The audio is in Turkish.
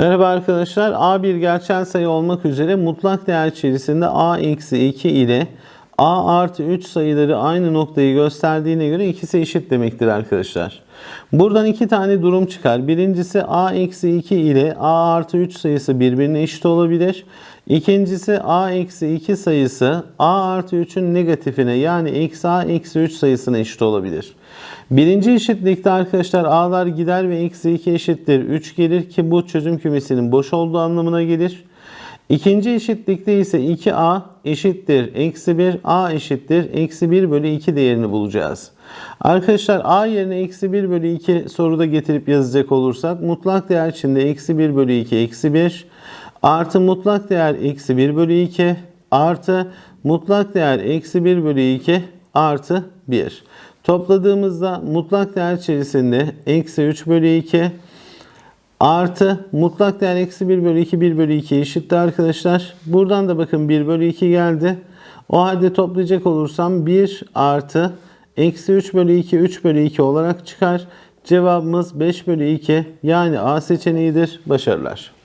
Merhaba arkadaşlar. A bir gerçel sayı olmak üzere mutlak değer içerisinde A eksi 2 ile A artı 3 sayıları aynı noktayı gösterdiğine göre ikisi eşit demektir arkadaşlar. Buradan iki tane durum çıkar. Birincisi A eksi 2 ile A artı 3 sayısı birbirine eşit olabilir. İkincisi A eksi 2 sayısı A artı 3'ün negatifine yani eksi A eksi 3 sayısına eşit olabilir. Birinci eşitlikte arkadaşlar A'lar gider ve eksi 2 eşittir 3 gelir ki bu çözüm kümesinin boş olduğu anlamına gelir. İkinci eşitlikte ise 2A eşittir eksi 1 A eşittir eksi 1 bölü 2 değerini bulacağız. Arkadaşlar A yerine eksi 1 bölü 2 soruda getirip yazacak olursak mutlak değer içinde eksi 1 bölü 2 eksi 1 artı mutlak değer eksi 1 bölü 2 artı mutlak değer eksi 1 bölü 2 artı 1. Topladığımızda mutlak değer içerisinde eksi 3 bölü 2 artı mutlak değer eksi 1 bölü 2 1 bölü 2 eşittir arkadaşlar. Buradan da bakın 1 bölü 2 geldi. O halde toplayacak olursam 1 artı eksi 3 bölü 2 3 bölü 2 olarak çıkar. Cevabımız 5 bölü 2 yani A seçeneğidir. Başarılar.